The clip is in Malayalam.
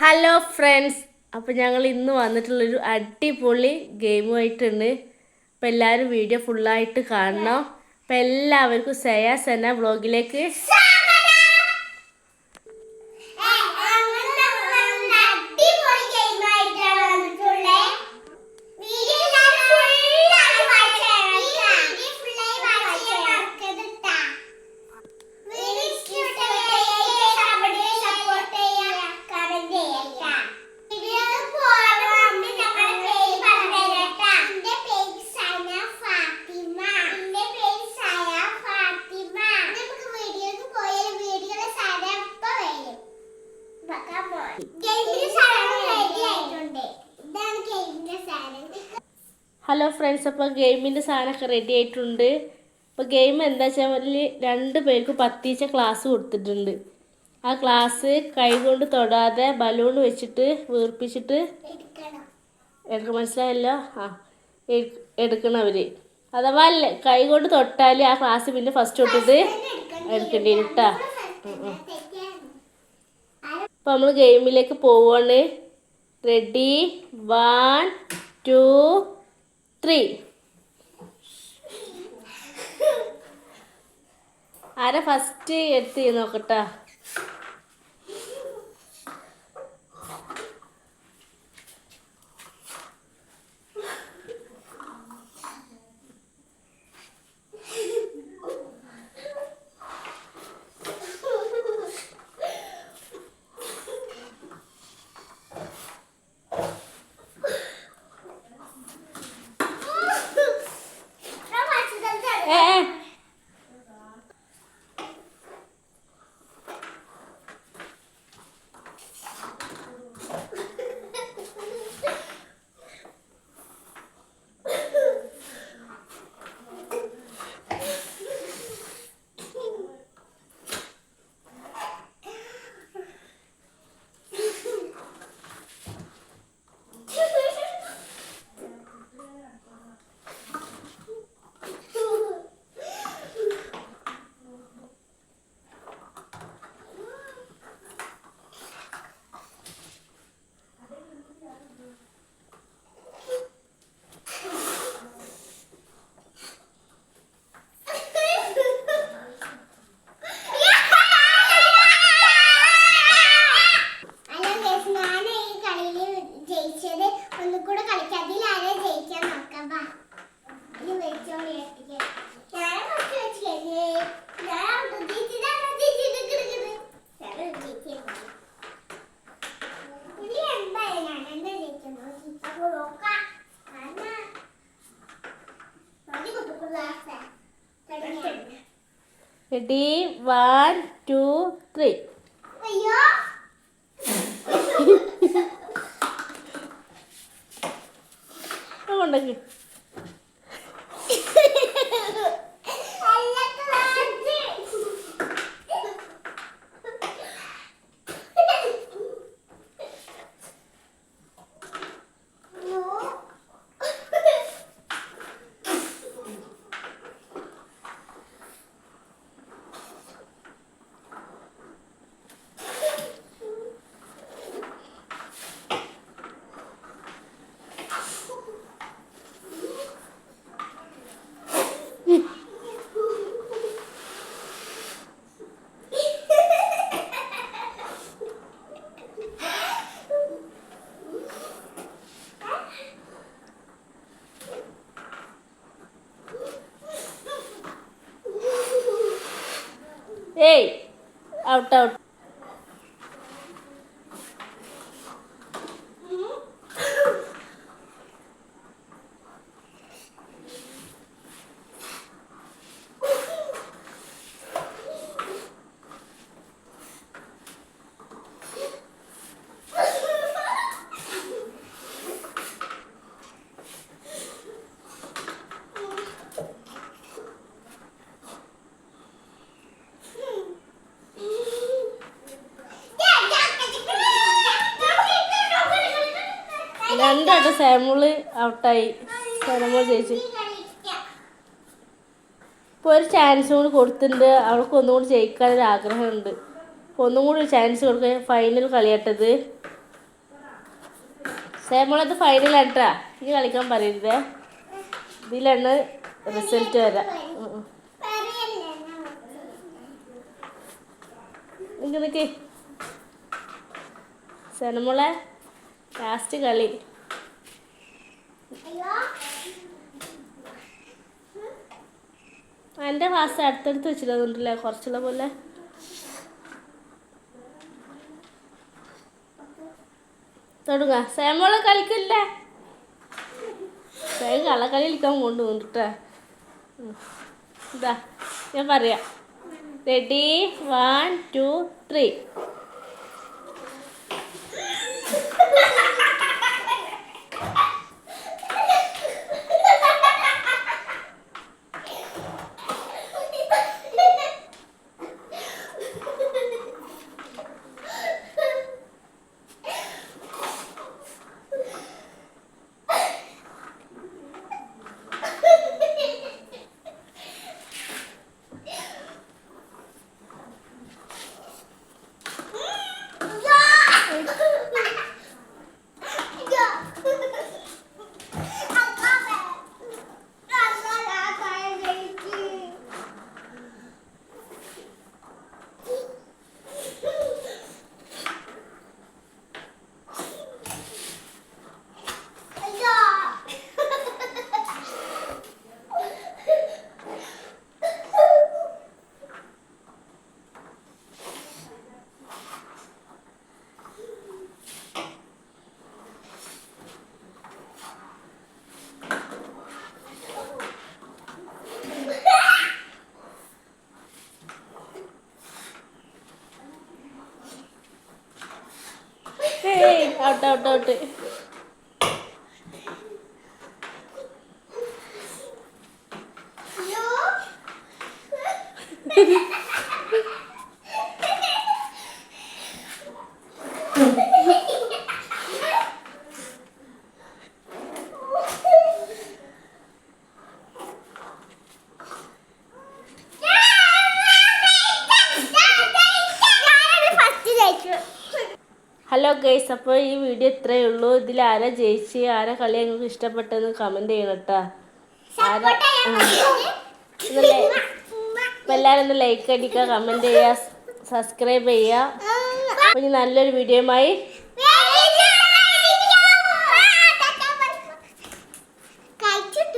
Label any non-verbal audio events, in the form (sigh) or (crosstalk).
ഹലോ ഫ്രണ്ട്സ് അപ്പോൾ ഞങ്ങൾ ഇന്ന് വന്നിട്ടുള്ളൊരു അടിപൊളി ഗെയിമുമായിട്ടുണ്ട് അപ്പോൾ എല്ലാവരും വീഡിയോ ഫുള്ളായിട്ട് കാണണം. അപ്പോൾ എല്ലാവർക്കും സയാസന ബ്ലോഗിലേക്ക് ഹലോ ഫ്രണ്ട്സ് അപ്പോൾ ഗെയിമിന്റെ സാധനമൊക്കെ റെഡി ആയിട്ടുണ്ട്. അപ്പോൾ ഗെയിം എന്താ വെച്ചാൽ രണ്ട് പേർക്ക് പത്തീച്ച ക്ലാസ് കൊടുത്തിട്ടുണ്ട്. ആ ക്ലാസ് കൈകൊണ്ട് തൊടാതെ ബലൂൺ വെച്ചിട്ട് വീർപ്പിച്ചിട്ട് എനിക്ക് മനസ്സിലായല്ലോ? ആ എടുക്കണം അവർ അഥവാ അല്ല കൈ കൊണ്ട് തൊട്ടാൽ ആ ക്ലാസ് പിന്നെ ഫസ്റ്റ് തൊട്ടിട്ട് എടുക്കേണ്ടി വരും. കേട്ടാ അപ്പോൾ നമ്മൾ ഗെയിമിലേക്ക് പോവുകയാണ് റെഡി വൺ ടു ത്രീ ആരാ ഫസ്റ്റ് എടുത്ത് നോക്കട്ടാ. റെഡി വൺ ടു ത്രീ അയ്യോ. (laughs) ഏയ് ഔട്ട് ഔട്ട് രണ്ടായിട്ട് സാമുൾ ഔട്ടായി. സാമോൾ ജയിച്ചു ഇപ്പോൾ ഒരു ചാൻസ് കൂടി കൊടുത്തിട്ടുണ്ട്. അവൾക്ക് ഒന്നും കൂടി ജയിക്കാനൊരു ആഗ്രഹമുണ്ട്. ഒന്നും കൂടി ചാൻസ് കൊടുക്കുക ഫൈനൽ കളിയട്ടത്. സേമോളത് ഫൈനൽ ആട്ടാ ഇനി കളിക്കാൻ പറയരുതേ. ഇതിലാണ് റിസൾട്ട് വരാ. നിക്ക് നിക്ക്. ലാസ്റ്റ് കളി. എന്റെ ക്ലാസ് അടുത്തടുത്ത് വെച്ചിട്ടുണ്ടല്ലേ കുറച്ചുള്ള പോലെ. തൊടുക സേമോൾ കളിക്കില്ലേ? സേം കള്ളക്കളി കളിക്കാൻ കൊണ്ടു വന്നിട്ടാ ഇതാ ഞാൻ പറയാം. Ready one two three out out out first hello guys അപ്പോൾ ഈ വീഡിയോ ഇത്രയേ ഉള്ളൂ. ഇതിൽ ആരാ ജയിച്ച് ആരാ കളി നിങ്ങൾക്ക് ഇഷ്ടപ്പെട്ടെന്ന് കമന്റ് ചെയ്യണം കേട്ടോ ആരാ? എല്ലാവരും ഒന്ന് ലൈക്ക് അടിക്കുക കമന്റ് ചെയ്യുക സബ്സ്ക്രൈബ് ചെയ്യുക. അപ്പോൾ ഇനി നല്ലൊരു വീഡിയോയുമായി